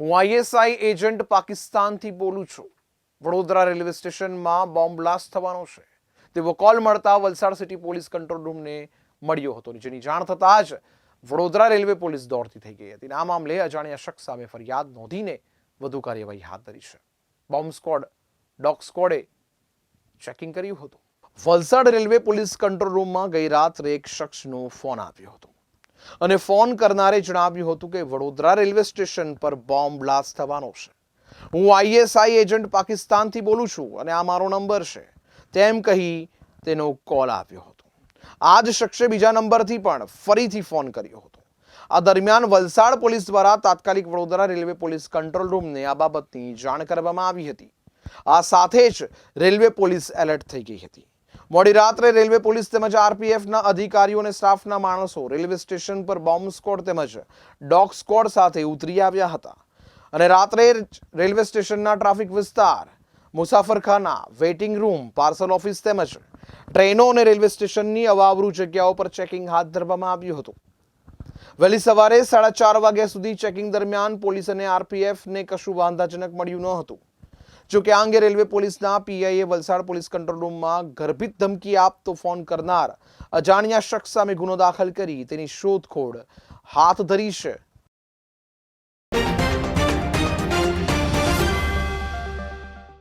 હું ISI agent પાકિસ્તાનથી બોલું છું. વડોદરા રેલવે સ્ટેશનમાં બોમ્બ બ્લાસ્ટ થવાનો છે. તેવો કોલ મળતા વલસાડ સિટી પોલીસ કંટ્રોલ રૂમને મળ્યો હતો જેની જાણ થતાં જ વડોદરા રેલવે પોલીસ દોડતી થઈ ગઈ હતી. આ મામલે અજાણ્યા શખ્સ સામે ફરિયાદ નોંધીને વધુ કાર્યવાહી હાથ ધરી છે. બોમ્બ સ્કોડ ડોગ સ્કોડે ચેકિંગ કર્યું હતું. વલસાડ રેલવે પોલીસ કંટ્રોલ રૂમમાં ગઈ રાત્રે એક શખ્સનો ફોન આવ્યો હતો. અને ફોન કરનારે જણાવ્યું હતું કે વડોદરા રેલવે સ્ટેશન પર બોમ્બ બ્લાસ્ટ થવાનો છે. હું આઈએસઆઈ એજન્ટ પાકિસ્તાનથી બોલું છું અને આ મારો નંબર છે. તેમ કહી તેનો કોલ આવ્યો હતો. આ જ શખ્સે બીજા નંબરથી પણ ફરીથી ફોન કર્યો હતો. આ દરમિયાન વલસાડ પોલીસ દ્વારા તાત્કાલિક વડોદરા રેલવે પોલીસ કંટ્રોલ રૂમને આ બાબતની જાણ કરવામાં આવી હતી. આ સાથે જ રેલવે પોલીસ એલર્ટ થઈ ગઈ હતી. મોડી રાત્રે રેલવે પોલીસ તેમજ આરપીએફના અધિકારીઓ અને સ્ટાફના માણસો રેલવે સ્ટેશન પર બોમ્બ સ્કોડ તેમજ ડોગ સ્કોડ સાથે ઉતરી આવ્યા હતા. અને રાત્રે રેલવે સ્ટેશનના ટ્રાફિક વિસ્તાર, મુસાફરખાના, વેઇટિંગ રૂમ, પાર્સલ ઓફિસ તેમજ ટ્રેનો અને રેલવે સ્ટેશનની અવાવરૂ જગ્યાઓ પર ચેકિંગ હાથ ધરવામાં આવ્યું હતું. વહેલી સવારે સાડા ચાર વાગ્યા સુધી ચેકિંગ દરમિયાન પોલીસ અને આરપીએફને કશું વાંધાજનક મળ્યું ન હતું. જો કે આ અંગે રેલવે પોલીસના પીઆઈએ વલસાડ પોલીસ કંટ્રોલ રૂમમાં ગર્ભિત ધમકી આપતો ફોન કરનાર અજાણ્યા શખ્સ સામે ગુનો દાખલ કરી તેની શોધખોળ હાથ ધરી છે